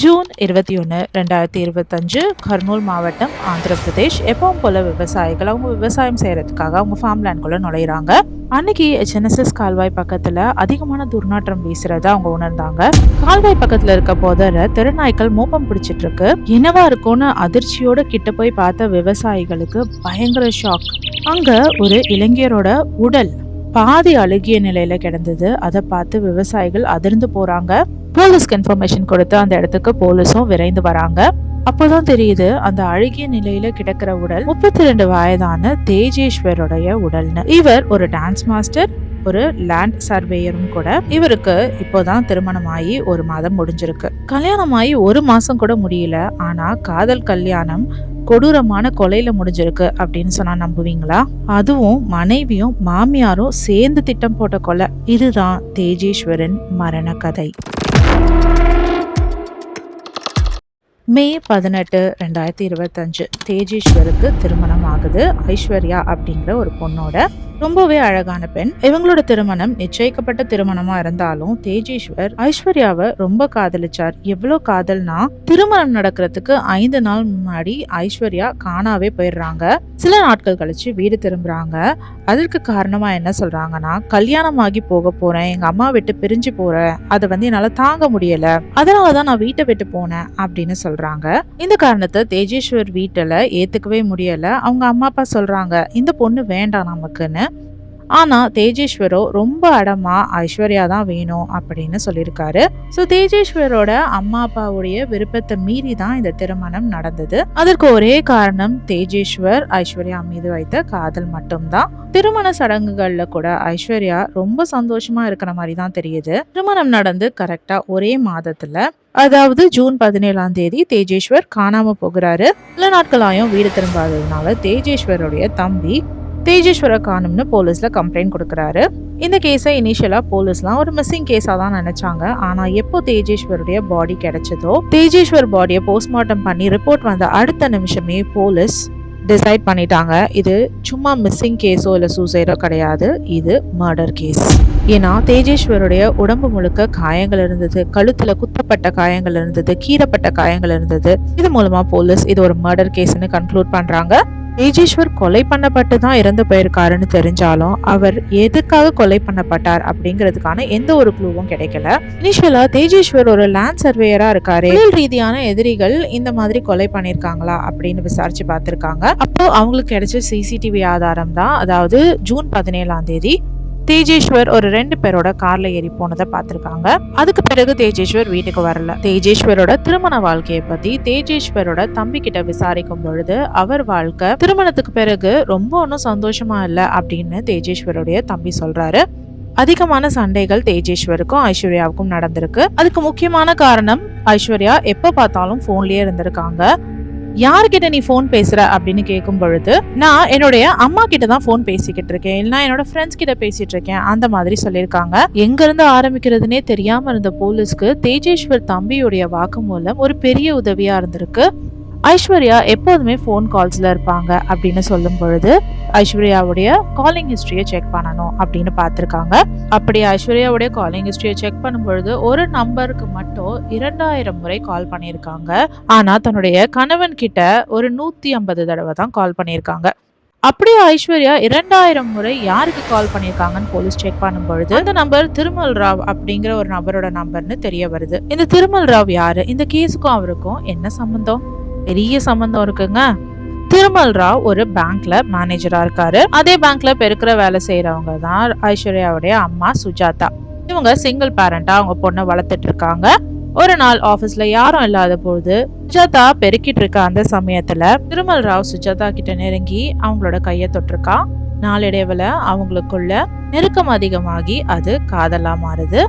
June இருபத்தி ஒன்று ரெண்டாயிரத்தி இருபத்தஞ்சு கர்னூல் மாவட்டம் ஆந்திர பிரதேஷ் எப்பவும் போல விவசாயிகள் அவங்க விவசாயம் செய்யறதுக்காக அவங்க ஃபார்ம் லேண்ட்குள்ள நுழையிறாங்க. அன்னைக்கு ஜெனசஸ் கால்வாய் பக்கத்துல அதிகமான துர்நாற்றம் வீசுறத அவங்க உணர்ந்தாங்க. கால்வாய் பக்கத்துல இருக்க போதற தெருநாய்க்கள் மோப்பம் பிடிச்சிட்டு இருக்கு என்னவா இருக்கும்னு அதிர்ச்சியோட கிட்ட போய் பார்த்த விவசாயிகளுக்கு பயங்கர ஷாக் அங்க ஒரு இளைஞரோட உடல் பாதி அழுகிய நிலையில கிடந்தது. அதை பார்த்து விவசாயிகள் அதிர்ந்து போறாங்க. போலீஸ்க்கு இன்ஃபர்மேஷன் கொடுத்து அந்த இடத்துக்கு போலீஸும் விரைந்து வராங்க. அப்போதான் தெரியுது அந்த அழுகிய நிலையில கிடக்கிற உடல் முப்பத்தி ரெண்டு வயதான தேஜேஸ்வருடைய உடல்னு. இவர் ஒரு டான்ஸ் மாஸ்டர் ஒரு லேண்ட் சர்வேயரும் கூட. இவருக்கு இப்போதான் திருமணமாகி ஒரு மாதம் முடிஞ்சிருக்கு. கல்யாணமாகி ஒரு மாசம் கூட முடியல ஆனா காதல் கல்யாணம் கொடூரமான கொலையில முடிஞ்சிருக்கு அப்படின்னு சொன்னா நம்புவீங்களா? அதுவும் மனைவியும் மாமியாரும் சேர்ந்து திட்டம் போட்ட கொலை. இதுதான் தேஜேஸ்வரன் மரண கதை மே பதினெட்டு ரெண்டாயிரத்தி இருபத்தஞ்சு. தேஜீஸ்வருக்கு திருமணம் ஆகுது. ஐஸ்வர்யா அப்படிங்கிற ஒரு பொண்ணோட ரொம்பவே அழகான பெண். இவங்களோட திருமணம் நிச்சயிக்கப்பட்ட திருமணமா இருந்தாலும் தேஜேஸ்வர் ஐஸ்வர்யாவை ரொம்ப காதலிச்சார். எவ்வளவு காதல்னா திருமணம் நடக்கிறதுக்கு ஐந்து நாள் முன்னாடி ஐஸ்வர்யா காணாவே போயிடுறாங்க. சில நாட்கள் கழிச்சு வீடு திரும்புறாங்க. அதற்கு காரணமா என்ன சொல்றாங்கன்னா கல்யாணம் ஆகி போக போறேன் எங்க அம்மா விட்டு பிரிஞ்சு போறேன். அதை வந்து என்னால தாங்க முடியல. அதனாலதான் நான் வீட்டை விட்டு போனேன் அப்படின்னு சொல்றாங்க. இந்த காரணத்தை தேஜேஸ்வர் வீட்டுல ஏத்துக்கவே முடியல. அவங்க அம்மா அப்பா சொல்றாங்க இந்த பொண்ணு வேண்டாம் நமக்குன்னு. ஆனால் தேஜேஸ்வரோ ரொம்ப அடமா ஐஸ்வர்யா தான் வேணும் அப்படின்னு சொல்லியிருக்காரு. ஸோ தேஜேஸ்வரோட அம்மா அப்பாவுடைய விருப்பத்தை மீறி தான் இந்த திருமணம் நடந்தது. அதற்கு ஒரே காரணம் தேஜேஸ்வர் ஐஸ்வர்யா மீது வைத்த காதல் மட்டும்தான். திருமண சடங்குகள்ல கூட ஐஸ்வர்யா ரொம்ப சந்தோஷமா இருக்கிற மாதிரி தான் தெரியுது. திருமணம் நடந்து கரெக்டா ஒரே மாதத்துல அதாவது ஜூன் பதினேழாம் தேதி தேஜேஸ்வர் காணாம போகிறாரு. சில நாட்களாயும் வீடு திரும்பாததுனால தேஜேஸ்வருடைய தம்பி தேஜேஸ்வர காணும்னு போலீஸ்ல கம்ப்ளைண்ட் கொடுக்குறாரு. இந்த கேஸை இனிஷியலாக போலீஸ்லாம் ஒரு மிஸ்ஸிங் கேஸாக தான் நினச்சாங்க. ஆனால் எப்போ தேஜேஸ்வருடைய பாடி கிடைச்சதோ தேஜேஸ்வர் பாடியை போஸ்ட்மார்ட்டம் பண்ணி ரிப்போர்ட் வந்த அடுத்த நிமிஷமே போலீஸ் டிசைட் பண்ணிட்டாங்க. இது சும்மா மிஸ்ஸிங் கேஸோ இல்லை சூசைடோ கிடையாது. இது மர்டர் கேஸ் ஏன்னா தேஜேஸ்வருடைய உடம்பு முழுக்க காயங்கள் இருந்தது கழுத்துல குத்தப்பட்ட காயங்கள் இருந்தது கீறப்பட்ட காயங்கள் இருந்தது. இது மூலமா போலீஸ் இது ஒரு மர்டர் கேஸ்னு கன்க்ளூட் பண்றாங்க. தேஜேஸ்வர் கொலை பண்ணப்பட்டு தான் இறந்து போயிருக்காருன்னு தெரிஞ்சாலும் அவர் எதுக்காக கொலை பண்ணப்பட்டார் அப்படிங்கிறதுக்கான எந்த ஒரு குழுவும் கிடைக்கல. இனிஷியலா தேஜேஸ்வர் ஒரு லேண்ட் சர்வேயரா இருக்காரு. தொழில் ரீதியான எதிரிகள் இந்த மாதிரி கொலை பண்ணிருக்காங்களா அப்படின்னு விசாரிச்சு பார்த்திருக்காங்க. அப்போ அவங்களுக்கு கிடைச்ச சிசிடிவி ஆதாரம் தான். அதாவது ஜூன் பதினேழாம் தேதி தேஜேஸ்வர் ஒரு ரெண்டு பேரோட கார்ல ஏறி போனதை பார்த்திருக்காங்க. அதுக்கு பிறகு தேஜேஸ்வர் வீட்டுக்கு வரல. தேஜேஸ்வரோட திருமண வாழ்க்கையை பத்தி தேஜேஸ்வரோட தம்பி கிட்ட விசாரிக்கும் பொழுது அவர் வாழ்க்கை திருமணத்துக்கு பிறகு ரொம்ப ஒன்றும் சந்தோஷமா இல்லை அப்படின்னு தேஜேஸ்வருடைய தம்பி சொல்றாரு. அதிகமான சண்டைகள் தேஜேஸ்வருக்கும் ஐஸ்வர்யாவுக்கும் நடந்திருக்கு. அதுக்கு முக்கியமான காரணம் ஐஸ்வர்யா எப்ப பார்த்தாலும் போன்லயே இருந்திருக்காங்க. யார்கிட்ட நீ ஃபோன் பேசுற அப்படின்னு கேட்கும் பொழுது நான் என்னுடைய அம்மா கிட்ட தான் ஃபோன் பேசிக்கிட்டு இருக்கேன். இல்லைன்னா என்னோட ஃப்ரெண்ட்ஸ் கிட்ட பேசிட்டு இருக்கேன். அந்த மாதிரி சொல்லியிருக்காங்க. எங்க இருந்து ஆரம்பிக்கிறதுனே தெரியாம இருந்த போலீஸ்க்கு தேஜேஸ்வர் தம்பியுடைய வாக்குமூலம் ஒரு பெரிய உதவியா இருந்திருக்கு. ஐஸ்வர்யா எப்போதுமே ஃபோன் கால்ஸில் இருப்பாங்க அப்படின்னு சொல்லும் பொழுது ஐஸ்வர்யாவுடைய காலிங் ஹிஸ்டரியை செக் பண்ணணும் அப்படின்னு பார்த்துருக்காங்க. அப்படி ஐஸ்வர்யாவுடைய காலிங் ஹிஸ்டரியை செக் பண்ணும் பொழுது ஒரு நம்பருக்கு மட்டும் இரண்டாயிரம் முறை கால் பண்ணியிருக்காங்க. ஆனால் தன்னுடைய கணவன் கிட்ட ஒரு நூற்றி ஐம்பது தடவை தான் கால் பண்ணியிருக்காங்க. அப்படியே ஐஸ்வர்யா இரண்டாயிரம் முறை யாருக்கு கால் பண்ணியிருக்காங்கன்னு போலீஸ் செக் பண்ணும் பொழுது அந்த நம்பர் திருமல் ராவ் அப்படிங்கிற ஒரு நபரோட நம்பர்னு தெரிய வருது. இந்த திருமல் ராவ் யாரு? இந்த கேஸுக்கும் அவருக்கும் என்ன சம்பந்தம்? பெரிய சம்பந்தம் இருக்குங்க. திருமல் ராவ் ஒரு பேங்க்ல மேனேஜரா இருக்காரு. அதே பேங்க்ல பெருக்கிற வேலை செய்யறவங்க தான் ஐஸ்வர்யாவுடைய அம்மா சுஜாதா. இவங்க சிங்கிள் பேரண்டா அவங்க பொண்ணை வளர்த்துட்டு இருக்காங்க. ஒரு நாள் ஆபீஸ்ல யாரும் இல்லாத போது சுஜாதா பெருக்கிட்டு இருக்க அந்த சமயத்துல திருமல் ராவ் சுஜாதா கிட்ட நெருங்கி அவங்களோட கைய தொட்டிருக்கான் நாளடைவுல அவங்களுக்குள்ள நெருக்கம் அதிகமாகி அது காதலா மாறுது.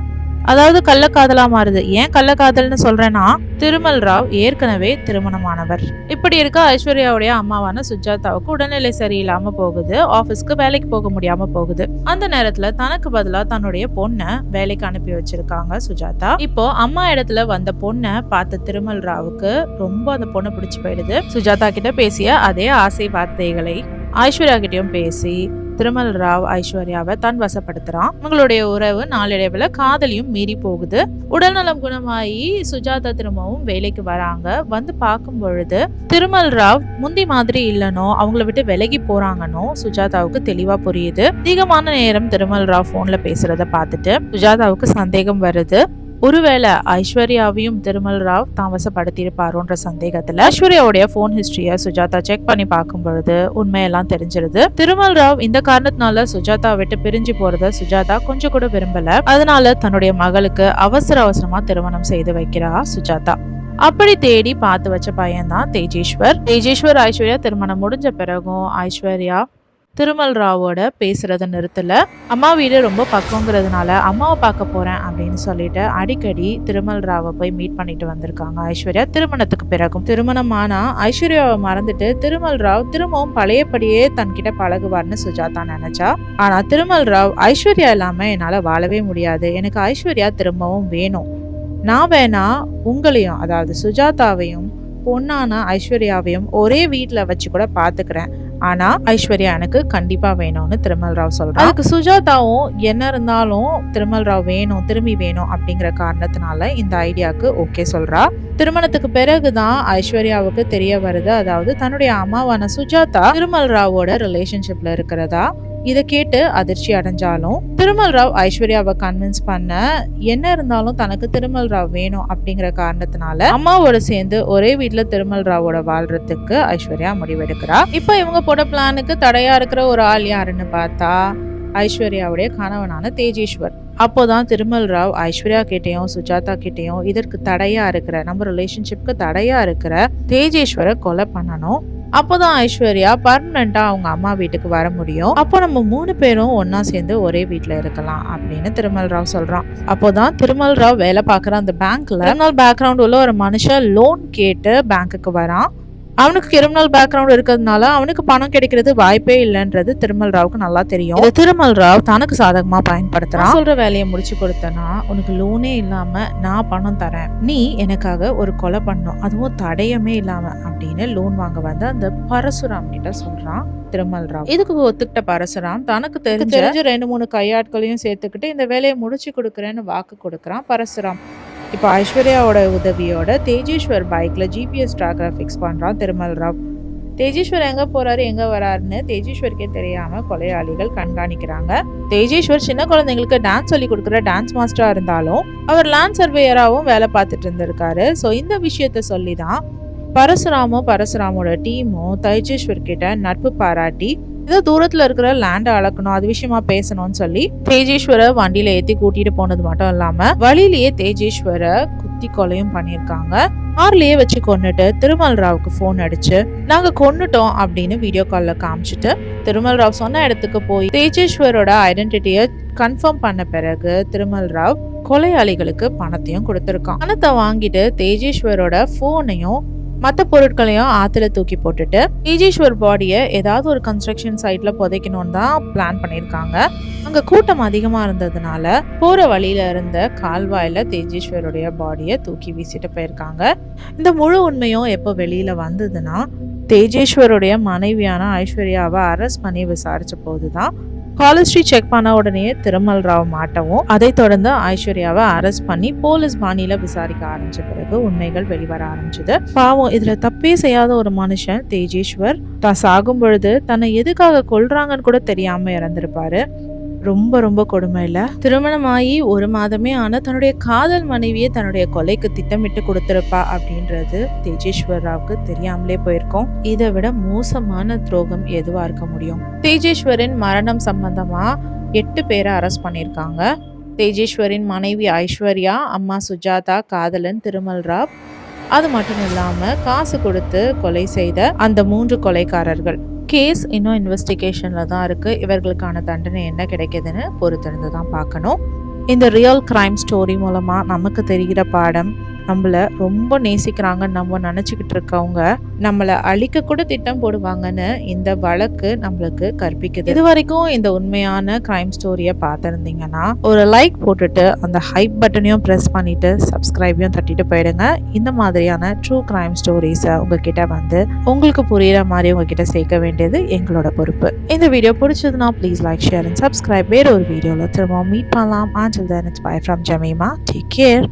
அதாவது கள்ளக்காதலா மாறுது. ஏன் கள்ளக்காதல்னு சொல்றேன்னா திருமல் ராவ் ஏற்கனவே திருமணமானவர். இப்படி இருக்க ஐஸ்வர்யாவுடைய அம்மாவான சுஜாதாவுக்கு உடல்நிலை சரியில்லாம போகுது. ஆபீஸ்க்கு வேலைக்கு போக முடியாம போகுது. அந்த நேரத்துல தனக்கு பதிலா தன்னுடைய பொண்ணை வேலைக்கு அனுப்பி வச்சிருக்காங்க சுஜாதா. இப்போ அம்மா இடத்துல வந்த பொண்ணை பார்த்த திருமல் ராவுக்கு ரொம்ப அந்த பொண்ணை பிடிச்சு போயிடுது. சுஜாதா கிட்ட பேசிய அதே ஆசை வார்த்தைகளை ஐஸ்வர்யா கிட்டயும் பேசி திருமல் ராவ் ஐஸ்வர்யாவை தான் வசப்படுத்துறான். இவங்களுடைய உறவு நாளடைவில் காதலியும் மீறி போகுது. உடல்நலம் குணமாயி சுஜாதா திரும்பவும் வேலைக்கு வராங்க. வந்து பார்க்கும் பொழுது திருமல் ராவ் முந்தி மாதிரி இல்லனோ அவங்கள விட்டு விலகி போறாங்கன்னோ சுஜாதாவுக்கு தெளிவா புரியுது. அதிகமான நேரம் திருமல் ராவ் போன்ல பேசுறத பார்த்துட்டு சுஜாதாவுக்கு சந்தேகம் வருது. ஒருவேளை ஐஸ்வர்யாவையும் திருமல் ராவ் தாமசப்படுத்தியிருப்பாருன்ற சந்தேகத்துல ஐஸ்வர்யாவுடைய போன் ஹிஸ்டரிய சுஜாதா செக் பண்ணி பார்க்கும் பொழுது உண்மையெல்லாம் தெரிஞ்சிருது. திருமல் ராவ் இந்த காரணத்தினால சுஜாதா விட்டு பிரிஞ்சு போறத சுஜாதா கொஞ்சம் கூட விரும்பல. அதனால தன்னுடைய மகளுக்கு அவசர அவசரமா திருமணம் செய்து வைக்கிறா சுஜாதா. அப்படி தேடி பார்த்து வச்ச பையன்தான் தேஜேஸ்வர். தேஜேஸ்வர் ஐஸ்வர்யா திருமணம் முடிஞ்ச பிறகும் ஐஸ்வர்யா திருமல் ராவோட பேசுகிறத நிறுத்தல. அம்மா வீடு ரொம்ப பக்கங்கிறதுனால அம்மாவை பார்க்க போகிறேன் அப்படின்னு சொல்லிட்டு அடிக்கடி திருமல் ராவை போய் மீட் பண்ணிட்டு வந்திருக்காங்க ஐஸ்வர்யா. திருமணத்துக்கு பிறகும். திருமணம் ஆனால் ஐஸ்வர்யாவை மறந்துட்டு திருமல் ராவ் திரும்பவும் பழையபடியே தன்கிட்ட பழகுவார்னு சுஜாதா நினைச்சா. ஆனால் திருமல் ராவ் ஐஸ்வர்யா இல்லாமல் என்னால் வாழவே முடியாது. எனக்கு ஐஸ்வர்யா திரும்பவும் வேணும். நான் வேணா உங்களையும் அதாவது சுஜாதாவையும் பொண்ணான ஐஸ்வர்யாவையும் ஒரே வீட்டில் வச்சு கூட பார்த்துக்கிறேன் ஆனா ஐஸ்வர்யா எனக்கு கண்டிப்பா வேணும்னு திருமல் ராவ் சொல்றான் அதுக்கு சுஜாதாவும் என்ன இருந்தாலும் திருமல் ராவ் வேணும் திரும்பி வேணும் அப்படிங்கிற காரணத்தினால இந்த ஐடியாவுக்கு ஓகே சொல்றா. திருமணத்துக்கு பிறகுதான் ஐஸ்வர்யாவுக்கு தெரிய வருது. அதாவது தன்னுடைய அம்மாவான சுஜாதா திருமல் ராவோட ரிலேஷன்ஷிப்ல இருக்கிறதா. இதை கேட்டு அதிர்ச்சி அடைஞ்சாலும் திருமல் ராவ் ஐஸ்வர்யாவை கன்வின்ஸ் பண்ண என்ன இருந்தாலும் தனக்கு திருமல் ராவ் வேணும் அப்படிங்கிற காரணத்தினால அம்மாவோட சேர்ந்து ஒரே வீட்டில் திருமல் ராவோட வாழ்றதுக்கு ஐஸ்வர்யா முடிவெடுக்கிறா. இப்போ இவங்க போட பிளானுக்கு தடையா இருக்கிற ஒரு ஆள் யாருன்னு பார்த்தா ஐஸ்வர்யாவுடைய கணவனான தேஜேஸ்வர். அப்போதான் திருமல் ராவ் ஐஸ்வர்யா கிட்டேயும் சுஜாதா கிட்டேயும் இதற்கு தடையா இருக்கிற நம்ம ரிலேஷன்ஷிப்க்கு தடையா இருக்கிற தேஜேஸ்வரை கொலை பண்ணணும். அப்போதான் ஐஸ்வர்யா பர்மனண்டா அவங்க அம்மா வீட்டுக்கு வர முடியும். அப்போ நம்ம மூணு பேரும் ஒன்னா சேர்ந்து ஒரே வீட்டில் இருக்கலாம் அப்படின்னு திருமல் ராவ் சொல்றான். அப்போதான் திருமல் ராவ் வேலை பார்க்குற அந்த பேங்க்ல கிரிமினல் பேக்ரவுண்ட் உள்ள ஒரு மனுஷன் லோன் கேட்டு பேங்க்குக்கு வரான். அவனுக்கு கிரிமினல் பேக்ரவுண்ட் இருக்கிறதுனால அவனுக்கு பணம் கிடைக்கிறது வாய்ப்பே இல்லைன்றது திருமல் ராவுக்கு நல்லா தெரியும். இதை திருமல் ராவ் தனக்கு சாதகமா பயன்படுத்துறான். சொல்ற வேலையை முடிச்சு கொடுத்தனா உனக்கு லோனே இல்லாம நான் பணம் தரேன். நீ எனக்காக ஒரு கொலை பண்ணும் அதுவும் தடயமே இல்லாம அப்படின்னு லோன் வாங்க வந்து அந்த பரசுராம் கிட்ட சொல்றான் திருமல் ராவ். இதுக்கு ஒத்துக்கிட்ட பரசுராம்? தனக்கு தெரிஞ்ச தெரிஞ்ச ரெண்டு மூணு கையாட்களையும் சேர்த்துக்கிட்டு இந்த வேலையை முடிச்சு கொடுக்குறேன்னு வாக்கு கொடுக்குறான் பரசுராம். இப்போ ஐஸ்வர்யாவோட உதவியோட தேஜேஸ்வர் பைக்கில் ஜிபிஎஸ் ட்ராக்கரை ஃபிக்ஸ் பண்ணுறான் திருமல் ராவ். தேஜேஸ்வர் எங்கே போகிறாரு எங்கே வராருன்னு தேஜேஸ்வருக்கே தெரியாமல் கொலையாளிகள் கண்காணிக்கிறாங்க. தேஜேஸ்வர் சின்ன குழந்தைங்களுக்கு டான்ஸ் சொல்லி கொடுக்குற டான்ஸ் மாஸ்டராக இருந்தாலும் அவர் லேண்ட் சர்வேயராகவும் வேலை பார்த்துட்டு இருந்திருக்காரு. ஸோ இந்த விஷயத்த சொல்லி தான் பரசுராமும் பரசுராமோட டீமும் தேஜேஸ்வர் கிட்ட நட்பு பாராட்டி ஏதோ தூரத்துல இருக்கிற லேண்டை அளக்கணும் அது விஷயமா பேசணும்னு சொல்லி தேஜேஸ்வர வண்டியில ஏத்தி கூட்டிட்டு போனது மட்டும் இல்லாம வழியிலேயே தேஜேஸ்வர குத்தி கொலையும் பண்ணியிருக்காங்க. கார்லயே வச்சு கொன்னுட்டு திருமல் ராவுக்கு ஃபோன் அடிச்சு நாங்க கொன்னுட்டோம் அப்படின்னு வீடியோ கால்ல காமிச்சிட்டு திருமல் ராவ் சொன்ன இடத்துக்கு போய் தேஜேஸ்வரோட ஐடென்டிட்டியை கன்ஃபார்ம் பண்ண பிறகு திருமல் ராவ் கொலையாளிகளுக்கு பணத்தையும் கொடுத்துருக்கான். பணத்தை வாங்கிட்டு தேஜேஸ்வரோட ஃபோனையும் மற்ற பொருட்களையும் ஆற்றுல தூக்கி போட்டுட்டு தேஜேஸ்வர் பாடியை ஏதாவது ஒரு கன்ஸ்ட்ரக்ஷன் சைட்ல புதைக்கணும்னு தான் பிளான் பண்ணியிருக்காங்க. அங்க கூட்டம் அதிகமா இருந்ததுனால போற வழியில இருந்த கால்வாயில தேஜேஸ்வருடைய பாடியை தூக்கி வீசிட்டு போயிருக்காங்க. இந்த முழு உண்மையும் எப்போ வெளியில வந்ததுன்னா தேஜேஸ்வருடைய மனைவியான ஐஸ்வர்யாவை அரெஸ்ட் பண்ணி விசாரிச்ச போதுதான் காலஸ்ரீ செக் பண்ண உடனே திருமல் ராவ் மாட்டவும் அதை தொடர்ந்து ஐஸ்வர்யாவை அரெஸ்ட் பண்ணி போலீஸ் பாணியில விசாரிக்க ஆரம்பிச்ச பிறகு உண்மைகள் வெளிவர ஆரம்பிச்சது. பாவம் இதுல தப்பே செய்யாத ஒரு மனுஷன் தேஜேஸ்வர். தான் சாகும் பொழுது தன்னை எதுக்காக கொள்றாங்கன்னு கூட தெரியாம இறந்திருப்பாரு. ரொம்ப ரொம்ப கொடுமை இல்லை திருமணமாகி ஒரு மாதமே ஆன தன்னுடைய காதல் மனைவியை தன்னுடைய கொலைக்கு திட்டமிட்டு கொடுத்துருப்பா அப்படின்றது தேஜேஸ்வர் ராவுக்கு தெரியாமலே போயிருக்கோம். இதை விட மோசமான துரோகம் எதுவா இருக்க முடியும்? தேஜேஸ்வரின் மரணம் சம்பந்தமா எட்டு பேரை அரெஸ்ட் பண்ணியிருக்காங்க. தேஜேஸ்வரின் மனைவி ஐஸ்வர்யா அம்மா சுஜாதா காதலன் திருமல் ராவ் அது மட்டும் இல்லாம காசு கொடுத்து கொலை செய்த அந்த மூன்று கொலைக்காரர்கள். கேஸ் இன்னும் இன்வெஸ்டிகேஷனில் தான் இருக்குது இவர்களுக்கான தண்டனை என்ன கிடைக்குதுன்னு பொறுத்திருந்து தான் பார்க்கணும். இந்த ரியல் கிரைம் ஸ்டோரி மூலமாக நமக்கு தெரிகிற பாடம் நம்மள ரொம்ப நேசிக்கிறாங்கன்னு நம்ம நினச்சிக்கிட்டு இருக்கவங்க நம்மளை அழிக்க கூட திட்டம் போடுவாங்கன்னு இந்த வழக்கு நம்மளுக்கு கற்பிக்குது. இது வரைக்கும் இந்த உண்மையான கிரைம் ஸ்டோரியை பார்த்துருந்தீங்கன்னா ஒரு லைக் போட்டுட்டு அந்த ஹைப் பட்டனையும் ப்ரெஸ் பண்ணிட்டு சப்ஸ்கிரைபையும் தட்டிட்டு போயிடுங்க. இந்த மாதிரியான ட்ரூ கிரைம் ஸ்டோரிஸை உங்ககிட்ட வந்து உங்களுக்கு புரியுற மாதிரி உங்ககிட்ட சேர்க்க வேண்டியது எங்களோட பொறுப்பு. இந்த வீடியோ பிடிச்சதுன்னா please like share and subscribe வேற ஒரு வீடியோவில் திரும்ப மீட் பண்ணலாம். Until then it's bye from Jemima take care